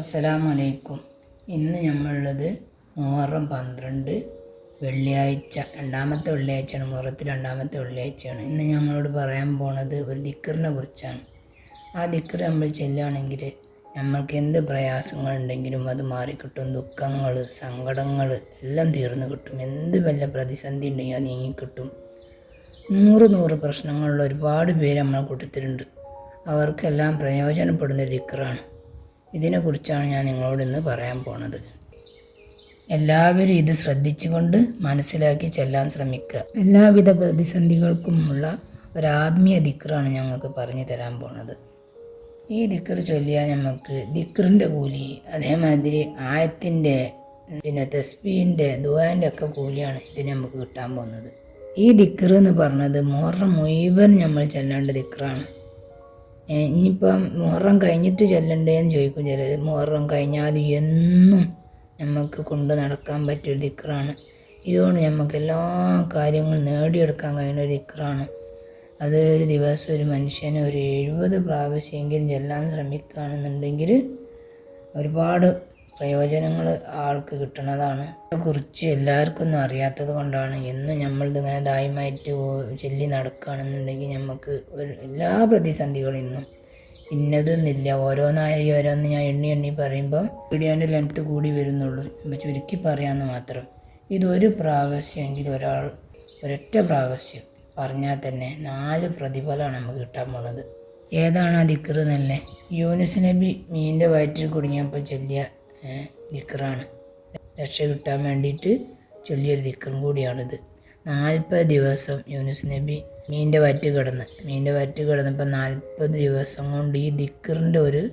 അസ്സലാമലൈക്കും. ഇന്ന് നമ്മളുള്ളത് മുഹറം പന്ത്രണ്ട് വെള്ളിയാഴ്ച. രണ്ടാമത്തെ വെള്ളിയാഴ്ചയാണ് മൂറത്ത് രണ്ടാമത്തെ വെള്ളിയാഴ്ചയാണ്. ഇന്ന് ഞങ്ങളോട് പറയാൻ പോണത് ഒരു ദിക്കറിനെ കുറിച്ചാണ്. ആ ദിക്കർ നമ്മൾ ചെല്ലുകയാണെങ്കിൽ നമ്മൾക്ക് എന്ത് പ്രയാസങ്ങളുണ്ടെങ്കിലും അത് മാറിക്കിട്ടും. ദുഃഖങ്ങൾ സങ്കടങ്ങൾ എല്ലാം തീർന്നു കിട്ടും. എന്ത് വല്ല പ്രതിസന്ധി ഉണ്ടെങ്കിൽ അത് നീങ്ങിക്കിട്ടും. നൂറ് നൂറ് പ്രശ്നങ്ങളുള്ള ഒരുപാട് പേര് നമ്മളെ കൂട്ടത്തിലുണ്ട്. അവർക്കെല്ലാം പ്രയോജനപ്പെടുന്ന ഒരു ദിക്കറാണ് ഇതിനെക്കുറിച്ചാണ് ഞാൻ നിങ്ങളോട് ഇന്ന് പറയാൻ പോണത്. എല്ലാവരും ഇത് ശ്രദ്ധിച്ചുകൊണ്ട് മനസ്സിലാക്കി ചെല്ലാൻ ശ്രമിക്കുക എല്ലാവിധ പ്രതിസന്ധികൾക്കുമുള്ള ഒരാത്മീയ ദിക്കറാണ് ഞങ്ങൾക്ക് പറഞ്ഞു തരാൻ പോണത്. ഈ ദിക്കർ ചൊല്ലിയാൽ നമുക്ക് ദിക്കറിന്റെ കൂലി അതേമാതിരി ആയത്തിന്റെ പിന്നെ തസ്ബീന്റെ ദുവാന്റെ ഒക്കെ കൂലിയാണ് ഇതിന് നമുക്ക് കിട്ടാൻ പോകുന്നത് ഈ ദിക്കർ എന്ന് പറഞ്ഞത് മുഹറം മുഴുവൻ നമ്മൾ ചെല്ലേണ്ട ദിക്കറാണ് ഇനിയിപ്പം മുഹറം കഴിഞ്ഞിട്ട് ചെല്ലണ്ടേന്ന് ചോദിക്കും ചിലർ മുഹറം കഴിഞ്ഞാലും എന്നും നമുക്ക് കൊണ്ട് നടക്കാൻ പറ്റിയൊരു ദിക്കറാണ് ഇതുകൊണ്ട് നമുക്ക് എല്ലാ കാര്യങ്ങളും നേടിയെടുക്കാൻ കഴിയുന്ന ഒരു ദിക്കറാണ് അത് ഒരു ദിവസം ഒരു മനുഷ്യന് ഒരു എഴുപത് പ്രാവശ്യമെങ്കിലും ചെല്ലാൻ ശ്രമിക്കുകയാണെന്നുണ്ടെങ്കിൽ ഒരുപാട് പ്രയോജനങ്ങൾ ആൾക്ക് കിട്ടുന്നതാണ്. കുറിച്ച് എല്ലാവർക്കും ഒന്നും അറിയാത്തത് കൊണ്ടാണ് എന്നും നമ്മളിതിങ്ങനെ ദായമായിട്ട് ചെല്ലി നടക്കുകയാണെന്നുണ്ടെങ്കിൽ നമുക്ക് ഒരു എല്ലാ പ്രതിസന്ധികളും ഇന്നും ഇന്നതെന്നില്ല ഓരോന്നായി ഓരോന്ന് ഞാൻ എണ്ണി എണ്ണി പറയുമ്പോൾ വീഡിയോന്റെ ലെങ്ത്ത് കൂടി വരുന്നുള്ളൂ. നമ്മൾ ചുരുക്കി പറയാമെന്ന് മാത്രം. ഇതൊരു പ്രാവശ്യമെങ്കിലും ഒരാൾ ഒരൊറ്റ പ്രാവശ്യം പറഞ്ഞാൽ തന്നെ നാല് പ്രതിഫലമാണ് നമുക്ക് കിട്ടാൻ പോണത്. ഏതാണ് ആ എന്നല്ലേ യൂനിസ് നബി മീന്റെ വയറ്റിൽ കുടുങ്ങിയപ്പോൾ ചൊല്ലിയ ദിക്കറാണ് രക്ഷ കിട്ടാൻ വേണ്ടിയിട്ട് ചൊല്ലിയൊരു ദിക്കറും കൂടിയാണിത്. നാൽപ്പത് ദിവസം യൂനുസ് നബി മീന്റെ വറ്റ് കിടന്ന് മീന്റെ വറ്റ് കിടന്നപ്പോൾ നാൽപ്പത് ദിവസം കൊണ്ട് ഈ ദിക്കറിന്റെ ഒരു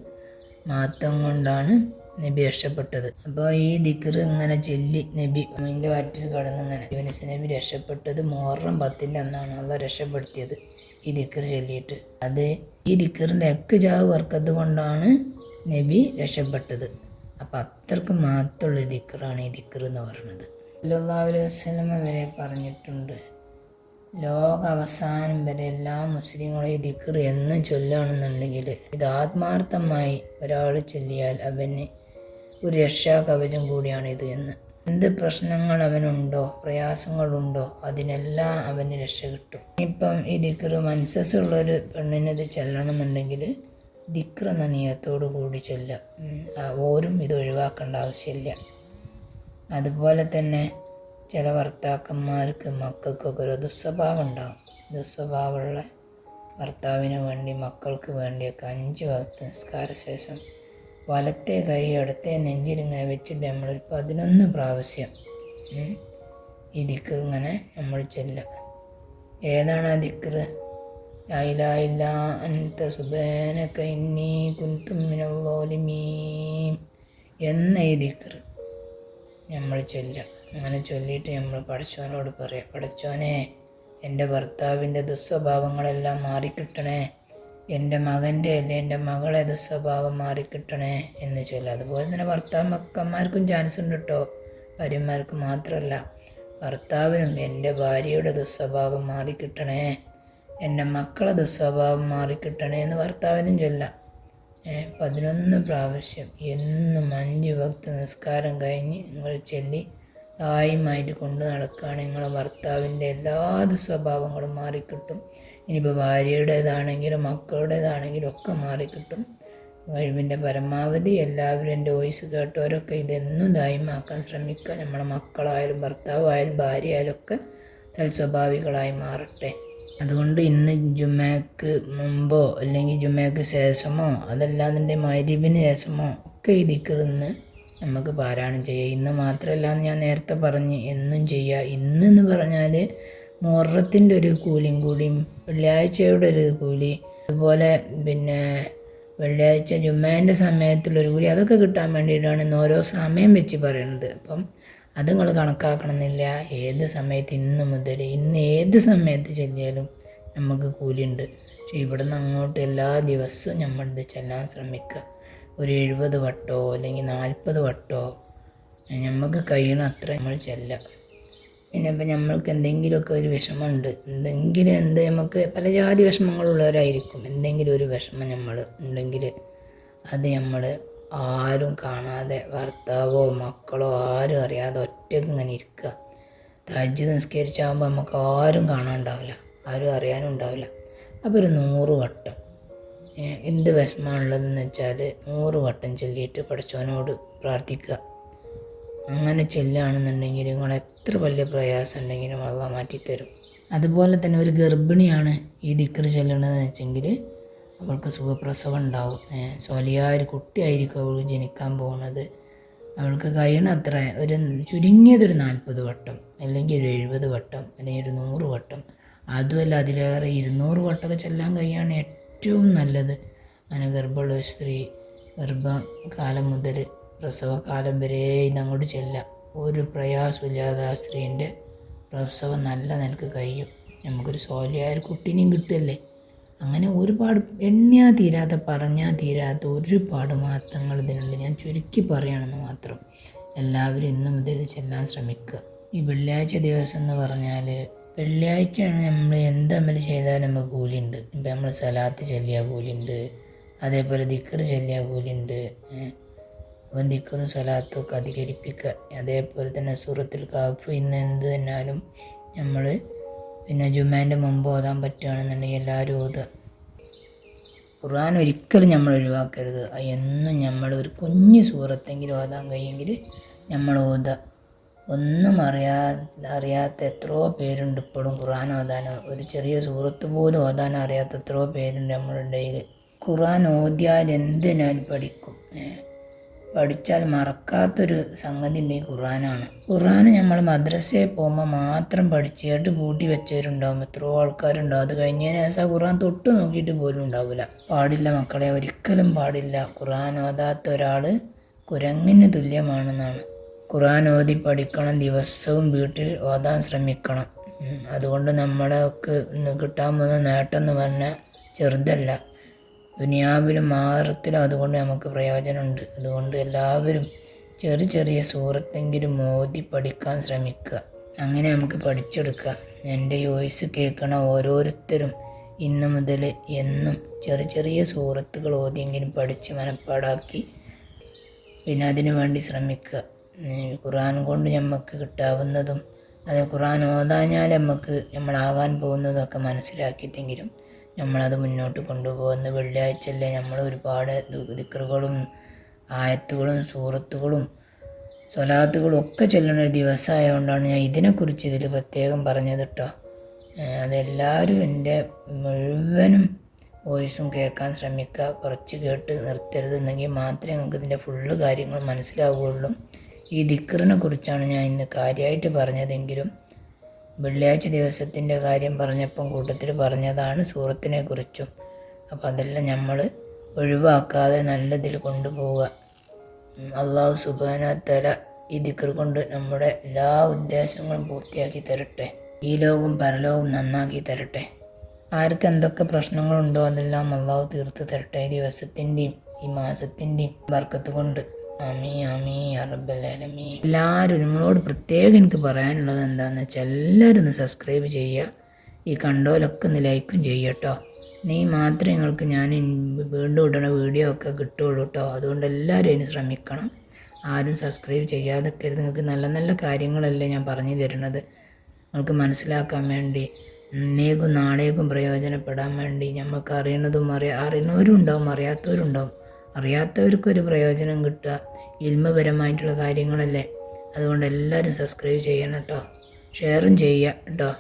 മാറ്റം കൊണ്ടാണ് നബി രക്ഷപ്പെട്ടത്. അപ്പോൾ ഈ ദിക്കർ ഇങ്ങനെ ചൊല്ലി നബി മീന്റെ വയറ്റിൽ കിടന്ന് ഇങ്ങനെ യൂനുസ് നബി രക്ഷപ്പെട്ടത് മുഹറം പത്തിന്റെ അന്നാണ്. അള്ള രക്ഷപ്പെടുത്തിയത് ഈ ദിക്കർ ചൊല്ലിയിട്ട്. അത് ഈ ദിക്കറിന്റെ എക്ക് ജാവ് വർക്കത്ത് കൊണ്ടാണ് നബി രക്ഷപ്പെട്ടത്. അപ്പം അത്രയ്ക്ക് മാത്രമുള്ള ദിക്കറാണ് ഈ ദിക്കർ എന്ന് പറയുന്നത്. അലൈഹി വസ്ലമ വരെ പറഞ്ഞിട്ടുണ്ട്. ലോക അവസാനം വരെ എല്ലാ മുസ്ലിങ്ങളും ഈ ദിക്കർ എന്നും ചൊല്ലുകയാണെന്നുണ്ടെങ്കിൽ ഇത് ആത്മാർത്ഥമായി ഒരാൾ ചൊല്ലിയാൽ അവന് ഒരു രക്ഷാ കവചം കൂടിയാണ് ഇത് എന്ന്. എന്ത് പ്രശ്നങ്ങൾ അവനുണ്ടോ പ്രയാസങ്ങളുണ്ടോ അതിനെല്ലാം അവന് രക്ഷ കിട്ടും. ഇപ്പം ഈ ദിക്കർ മനസ്സുള്ളൊരു പെണ്ണിനത് ചെല്ലണമെന്നുണ്ടെങ്കിൽ ദിക്ർ എന്ന നിയത്തോടു കൂടി ചൊല്ലുക ഓരും ഇത് ഒഴിവാക്കേണ്ട ആവശ്യമില്ല. അതുപോലെ തന്നെ ചില ഭർത്താക്കന്മാർക്ക് മക്കൾക്കൊക്കെ ഒരു ദുസ്വഭാവം ഉണ്ടാകും ദുസ്വഭാവമുള്ള ഭർത്താവിന് വേണ്ടി മക്കൾക്ക് വേണ്ടിയൊക്കെ അഞ്ച് വകത്ത് നിസ്കാര ശേഷം വലത്തെ കൈ ഇടത്തെ നെഞ്ചിലിങ്ങനെ വെച്ചിട്ട് നമ്മളൊരു പതിനൊന്ന് പ്രാവശ്യം ഈ ദിക്കർ ഇങ്ങനെ നമ്മൾ ചെല്ലുക. ഏതാണ് ആ ദിക്കർ ദിക്കർ നമ്മൾ ചൊല്ലുക അങ്ങനെ ചൊല്ലിയിട്ട് നമ്മൾ പഠിച്ചവനോട് പറയാം പഠിച്ചോനെ എന്റെ ഭർത്താവിന്റെ ദുസ്വഭാവങ്ങളെല്ലാം മാറിക്കിട്ടണേ എന്റെ മകന്റെ അല്ലെ എന്റെ മകളെ ദുസ്വഭാവം മാറിക്കിട്ടണേ എന്ന് ചൊല്ലുക അതുപോലെ തന്നെ ഭർത്താവ് മക്കന്മാർക്കും ചാൻസ് ഉണ്ട് കേട്ടോ ഭാര്യമാർക്ക് മാത്രമല്ല ഭർത്താവിനും എന്റെ ഭാര്യയുടെ ദുസ്വഭാവം മാറിക്കിട്ടണേ എന്റെ മക്കളെ ദുസ്വഭാവം മാറിക്കിട്ടണേ എന്ന് ഭർത്താവിനും ചൊല്ലാം. പതിനൊന്ന് പ്രാവശ്യം എന്നും അഞ്ച് ഭക്ത നിസ്കാരം കഴിഞ്ഞ് നിങ്ങൾ ചെല്ലി തായുമായിട്ട് കൊണ്ടു നടക്കുകയാണ് നിങ്ങളെ ഭർത്താവിന്റെ എല്ലാ ദുസ്വഭാവങ്ങളും മാറിക്കിട്ടും. ഇനിയിപ്പോൾ ഭാര്യയുടേതാണെങ്കിലും മക്കളുടേതാണെങ്കിലും ഒക്കെ മാറിക്കിട്ടും. കഴിവിന്റെ പരമാവധി എല്ലാവരും എന്റെ വോയിസ് കേട്ടവരൊക്കെ ഇതെന്നും ദായമാക്കാൻ ശ്രമിക്കുക. നമ്മളെ മക്കളായാലും ഭർത്താവായാലും ഭാര്യയായാലും ഒക്കെ സൽസ്വഭാവികളായി മാറട്ടെ. അതുകൊണ്ട് ഇന്ന് ജുമാക്ക് മുമ്പോ അല്ലെങ്കിൽ ജുമാക്ക് ശേഷമോ അതല്ലാതിന്റെ മൈരീബിന് ശേഷമോ ഒക്കെ ഈ ഇന്ന് നമുക്ക് പാരായണം ചെയ്യാം ഇന്ന് മാത്രമല്ല എന്ന് ഞാൻ നേരത്തെ പറഞ്ഞ് എന്നും ചെയ്യുക. ഇന്നെന്ന് പറഞ്ഞാൽ മുഹറത്തിന്റെ ഒരു കൂലിയും കൂടിയും വെള്ളിയാഴ്ചയുടെ ഒരു കൂലി അതുപോലെ പിന്നെ വെള്ളിയാഴ്ച ജുമാന്റെ സമയത്തുള്ളൊരു കൂലി അതൊക്കെ കിട്ടാൻ വേണ്ടിയിട്ടാണ് ഇന്ന് ഓരോ സമയം വെച്ച് പറയുന്നത് അപ്പം അത് നിങ്ങൾ കണക്കാക്കണമെന്നില്ല. ഏത് സമയത്ത് ഇന്ന് മുതൽ ഇന്ന് ഏത് സമയത്ത് ചെല്ലിയാലും നമുക്ക് കൂലിയുണ്ട്. പക്ഷേ ഇവിടെ നിന്ന് അങ്ങോട്ട് എല്ലാ ദിവസവും നമ്മളിത് ചെല്ലാൻ ശ്രമിക്കുക. ഒരു എഴുപത് വട്ടോ അല്ലെങ്കിൽ നാൽപ്പത് വട്ടോ നമുക്ക് കഴിയണ അത്ര നമ്മൾ ചെല്ലാം. പിന്നെ ഇപ്പം നമ്മൾക്ക് എന്തെങ്കിലുമൊക്കെ ഒരു വിഷമമുണ്ട്. എന്തെങ്കിലും എന്ത് നമുക്ക് പല ജാതി വിഷമങ്ങളുള്ളവരായിരിക്കും. എന്തെങ്കിലും ഒരു വിഷമം നമ്മൾ ഉണ്ടെങ്കിൽ അത് നമ്മൾ ആരും കാണാതെ ഭർത്താവോ മക്കളോ ആരും അറിയാതെ ഒറ്റയ്ക്ക് ഇങ്ങനെ ഇരിക്കുക. തജ്ജ് നിസ്കരിച്ചാകുമ്പോൾ നമുക്ക് ആരും കാണാനുണ്ടാവില്ല ആരും അറിയാനും ഉണ്ടാവില്ല അപ്പോൾ ഒരു നൂറ് വട്ടം. എന്ത് വിഷമമുള്ളതെന്ന് വെച്ചാൽ നൂറ് വട്ടം ചൊല്ലിയിട്ട് പഠിച്ചവനോട് പ്രാർത്ഥിക്കുക. അങ്ങനെ ചെല്ലുകയാണെന്നുണ്ടെങ്കിൽ നിങ്ങൾ എത്ര വലിയ പ്രയാസം ഉണ്ടെങ്കിലും അള്ള മാറ്റിത്തരും. അതുപോലെ തന്നെ ഒരു ഗർഭിണിയാണ് ഈ ദിക്കറ് ചെല്ലണതെന്ന് വെച്ചെങ്കിൽ അവൾക്ക് സുഖപ്രസവം ഉണ്ടാവും. സോലിയായ ഒരു കുട്ടിയായിരിക്കും അവൾ ജനിക്കാൻ പോകുന്നത്. അവൾക്ക് കഴിയണത്ര ഒരു ചുരുങ്ങിയതൊരു നാൽപ്പത് വട്ടം അല്ലെങ്കിൽ ഒരു എഴുപത് വട്ടം അല്ലെങ്കിൽ ഒരു നൂറ് വട്ടം. അതുമല്ല അതിലേറെ ഇരുന്നൂറ് വട്ടമൊക്കെ ചെല്ലാൻ കഴിയാണ് ഏറ്റവും നല്ലത്. അങ്ങനെ ഗർഭമുള്ള സ്ത്രീ ഗർഭകാലം മുതൽ പ്രസവകാലം വരെ ഇതങ്ങോട്ട് ചെല്ലാം. ഒരു പ്രയാസമില്ലാതെ ആ സ്ത്രീന്റെ പ്രസവം നല്ല നിനക്ക് കഴിയും. നമുക്കൊരു സോലിയായ കുട്ടീനെയും കിട്ടുമല്ലേ അങ്ങനെ ഒരുപാട് എണ്ണിയാ തീരാതെ പറഞ്ഞാൽ തീരാത്ത ഒരുപാട് മാറ്റങ്ങൾ ഇതിനുണ്ട്. ഞാൻ ചുരുക്കി പറയുകയാണെന്ന് മാത്രം. എല്ലാവരും ഇന്നു മുതൽ ചെല്ലാൻ ശ്രമിക്കുക. ഈ വെള്ളിയാഴ്ച ദിവസം എന്ന് പറഞ്ഞാൽ വെള്ളിയാഴ്ചയാണ് നമ്മൾ എന്ത് അമൽ ചെയ്താലും നമുക്ക് കൂലിയുണ്ട്. ഇപ്പം നമ്മൾ സലാത്ത് ചൊല്ലിയ കൂലിയുണ്ട്. അതേപോലെ ദിക്കർ ചൊല്ലിയ കൂലിയുണ്ട്. അപ്പം ദിക്കറും സലാത്തും ഒക്കെ അധികരിപ്പിക്കുക. അതേപോലെ തന്നെ സൂറത്തിൽ കാഫ് ഇന്ന് എന്ത് തന്നാലും നമ്മൾ പിന്നെ ജുമാന്റെ മുമ്പ് ഓതാൻ പറ്റുകയാണെന്നുണ്ടെങ്കിൽ എല്ലാവരും ഓതുക. ഖുർആൻ ഒരിക്കലും നമ്മൾ ഒഴിവാക്കരുത്. എന്നും നമ്മൾ ഒരു കുഞ്ഞു സൂറത്തെങ്കിലും ഓതാൻ കഴിയുമെങ്കിൽ നമ്മൾ ഓതുക. ഒന്നും അറിയാ അറിയാത്ത എത്രയോ പേരുണ്ട് ഇപ്പോഴും ഖുർആൻ ഓതാനോ ഒരു ചെറിയ സൂറത്ത് പോലും ഓതാൻ അറിയാത്ത എത്രയോ പേരുണ്ട് നമ്മളുടെ ഇടയിൽ ഖുർആൻ ഓതിയാൽ എന്തിനാലും പഠിക്കും. പഠിച്ചാൽ മറക്കാത്തൊരു സംഗതി ഉണ്ട് ഈ ഖുർആനാണ്. ഖുർആൻ നമ്മൾ മദ്രസയിൽ പോകുമ്പോൾ മാത്രം പഠിച്ചിട്ട് പൂട്ടി വെച്ചവരുണ്ടാവും. എത്രയോ ആൾക്കാരുണ്ടാവും. അത് കഴിഞ്ഞതിന് ശേഷം ഖുർആൻ തൊട്ട് നോക്കിയിട്ട് പോലും ഉണ്ടാവില്ല പാടില്ല മക്കളെ ഒരിക്കലും പാടില്ല. ഖുർആൻ ഓതാത്ത ഒരാൾ കുരങ്ങിന് തുല്യമാണെന്നാണ്. ഖുർആൻ ഓതി പഠിക്കണം ദിവസവും വീട്ടിൽ ഓതാൻ ശ്രമിക്കണം. അതുകൊണ്ട് നമ്മളൊക്കെ കിട്ടാൻ പോകുന്ന നേട്ടം എന്ന് പറഞ്ഞാൽ ചെറുതല്ല. ദുനിയാവിലും ആഹ്റത്തിലും അതുകൊണ്ട് നമുക്ക് പ്രയോജനമുണ്ട്. അതുകൊണ്ട് എല്ലാവരും ചെറിയ ചെറിയ സൂറത്തെങ്കിലും ഓതി പഠിക്കാൻ ശ്രമിക്കുക. അങ്ങനെ നമുക്ക് പഠിച്ചെടുക്കുക എന്റെ വോയിസ് കേൾക്കണ ഓരോരുത്തരും ഇന്ന് മുതൽ എന്നും ചെറിയ ചെറിയ സൂറത്തുകൾ ഓതിയെങ്കിലും പഠിച്ച് മനപ്പാടാക്കി പിന്നെ അതിനു വേണ്ടി ശ്രമിക്കുക. ഖുറാൻ കൊണ്ട് നമുക്ക് കിട്ടാവുന്നതും അത് ഖുർആൻ ഓതാഞ്ഞാൽ നമുക്ക് നമ്മളാകാൻ പോകുന്നതൊക്കെ മനസ്സിലാക്കിയിട്ടെങ്കിലും നമ്മളത് മുന്നോട്ട് കൊണ്ടുപോകുന്ന വെള്ളിയാഴ്ചയല്ലേ നമ്മൾ ഒരുപാട് ദിക്റുകളും ആയത്തുകളും സൂറത്തുകളും സ്വലാത്തുകളും ഒക്കെ ചെല്ലുന്ന ഒരു ദിവസമായതുകൊണ്ടാണ് ഞാൻ ഇതിനെക്കുറിച്ച് ഇതിൽ പ്രത്യേകം പറഞ്ഞത് കേട്ടോ അതെല്ലാവരും എന്റെ മുഴുവനും വോയിസും കേൾക്കാൻ ശ്രമിക്കുക. കുറച്ച് കേട്ട് നിർത്തരുത് എന്നെങ്കിൽ മാത്രമേ നിങ്ങൾക്ക് ഇതിന്റെ ഫുള്ള് കാര്യങ്ങൾ മനസ്സിലാവുകയുള്ളൂ. ഈ ദിക്കറിനെ കുറിച്ചാണ് ഞാൻ ഇന്ന് കാര്യമായിട്ട് പറഞ്ഞതെങ്കിലും വെള്ളിയാഴ്ച ദിവസത്തിന്റെ കാര്യം പറഞ്ഞപ്പം കൂട്ടത്തിൽ പറഞ്ഞതാണ് സൂറത്തിനെ കുറിച്ചും അപ്പോൾ അതെല്ലാം നമ്മൾ ഒഴിവാക്കാതെ നല്ലതിൽ കൊണ്ടുപോവുക. അള്ളാഹു സുബാന തല ഈ ദിക്കർ കൊണ്ട് നമ്മുടെ എല്ലാ ഉദ്ദേശങ്ങളും പൂർത്തിയാക്കി തരട്ടെ. ഈ ലോകവും പരലോകവും നന്നാക്കി തരട്ടെ. ആർക്ക് എന്തൊക്കെ പ്രശ്നങ്ങളുണ്ടോ അതെല്ലാം അള്ളാഹു തീർത്ത് തരട്ടെ. ഈ ദിവസത്തിന്റെയും ഈ മാസത്തിന്റെയും ബർക്കത്ത് കൊണ്ട്. എല്ലാവരും നിങ്ങളോട് പ്രത്യേകം എനിക്ക് പറയാനുള്ളത് എന്താണെന്ന് വെച്ചാൽ എല്ലാവരും ഒന്ന് സബ്സ്ക്രൈബ് ചെയ്യുക. ഈ കണ്ടോലൊക്കെ ഒന്ന് ലൈക്കും ചെയ്യട്ടോ നീ മാത്രമേ നിങ്ങൾക്ക് ഞാൻ വീണ്ടും ഇടണ വീഡിയോ ഒക്കെ കിട്ടുള്ളൂ കേട്ടോ അതുകൊണ്ട് എല്ലാവരും അതിന് ശ്രമിക്കണം. ആരും സബ്സ്ക്രൈബ് ചെയ്യാതെ കരുത് നിങ്ങൾക്ക് നല്ല നല്ല കാര്യങ്ങളല്ലേ ഞാൻ പറഞ്ഞു തരുന്നത്. നിങ്ങൾക്ക് മനസ്സിലാക്കാൻ വേണ്ടി ഇന്നേക്കും നാളേക്കും പ്രയോജനപ്പെടാൻ വേണ്ടി നമുക്ക് അറിയണതും അറിയാ അറിയുന്നവരും ഉണ്ടാവും അറിയാത്തവരും ഉണ്ടാവും അറിയാത്തവർക്കൊരു പ്രയോജനം കിട്ടുക. ഇൽമപരമായിട്ടുള്ള കാര്യങ്ങളല്ലേ. അതുകൊണ്ട് എല്ലാവരും സബ്സ്ക്രൈബ് ചെയ്യണം കേട്ടോ ഷെയറും ചെയ്യുക കേട്ടോ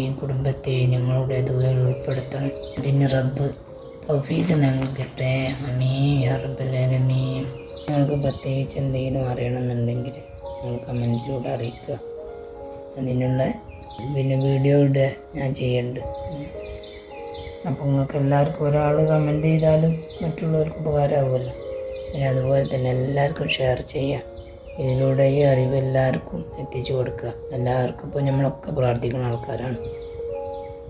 ഈ കുടുംബത്തെ ഞങ്ങളുടെ ദൂരം ഉൾപ്പെടുത്തണം. അതിന് റബ്ബ് തൗഫീഖ് നൽകട്ടെ. അമീ ആലമീൻ. നിങ്ങൾക്ക് പ്രത്യേകിച്ച് എന്തെങ്കിലും അറിയണമെന്നുണ്ടെങ്കിൽ നിങ്ങൾ കമന്റിലൂടെ അറിയിക്കുക. അതിനുള്ള പിന്നെ വീഡിയോ ഇടുക ഞാൻ ചെയ്യുന്നുണ്ട് അപ്പോൾ നിങ്ങൾക്ക് എല്ലാവർക്കും ഒരാൾ കമന്റ് ചെയ്താലും മറ്റുള്ളവർക്ക് ഉപകാരമാവുമല്ലോ. പിന്നെ അതുപോലെ തന്നെ എല്ലാവർക്കും ഷെയർ ചെയ്യുക ഇതിലൂടെ ഈ അറിവ് എല്ലാവർക്കും എത്തിച്ചു കൊടുക്കുക. എല്ലാവർക്കും ഇപ്പോൾ നമ്മളൊക്കെ പ്രാർത്ഥിക്കുന്ന ആൾക്കാരാണ്.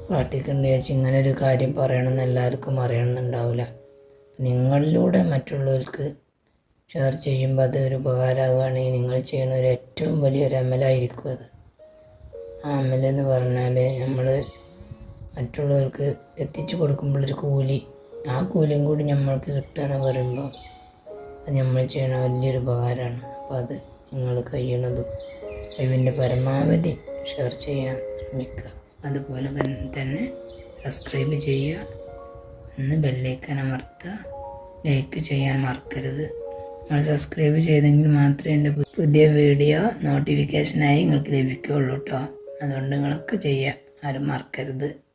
പ്രാർത്ഥിക്കേണ്ട വെച്ച് ഇങ്ങനെ ഒരു കാര്യം പറയണമെന്ന് എല്ലാവർക്കും അറിയണമെന്നുണ്ടാവില്ല നിങ്ങളിലൂടെ മറ്റുള്ളവർക്ക് ഷെയർ ചെയ്യുമ്പോൾ അത് ഒരു ഉപകാരമാകുകയാണെങ്കിൽ നിങ്ങൾ ചെയ്യുന്ന ഒരു ഏറ്റവും വലിയൊരു അമലായിരിക്കും അത്. ആ അമലെന്ന് പറഞ്ഞാൽ നമ്മൾ മറ്റുള്ളവർക്ക് എത്തിച്ചു കൊടുക്കുമ്പോഴൊരു കൂലി ആ കൂലിയും കൂടി നമ്മൾക്ക് കിട്ടുക എന്ന് പറയുമ്പോൾ അത് നമ്മൾ ചെയ്യണ വലിയൊരു ഉപകാരമാണ്. അപ്പോൾ അത് നിങ്ങൾ കഴിയണതും കഴിവിന്റെ പരമാവധി ഷെയർ ചെയ്യാൻ ശ്രമിക്കുക. അതുപോലെ തന്നെ സബ്സ്ക്രൈബ് ചെയ്യുക. ഒന്ന് ബെല്ലൈക്കൻ അമർത്തുക. ലൈക്ക് ചെയ്യാൻ മറക്കരുത്. നിങ്ങൾ സബ്സ്ക്രൈബ് ചെയ്തെങ്കിൽ മാത്രമേ എന്റെ പുതിയ വീഡിയോ നോട്ടിഫിക്കേഷനായി നിങ്ങൾക്ക് ലഭിക്കുകയുള്ളൂ കേട്ടോ. അതുകൊണ്ട് നിങ്ങളൊക്കെ ചെയ്യുക ആരും മറക്കരുത്.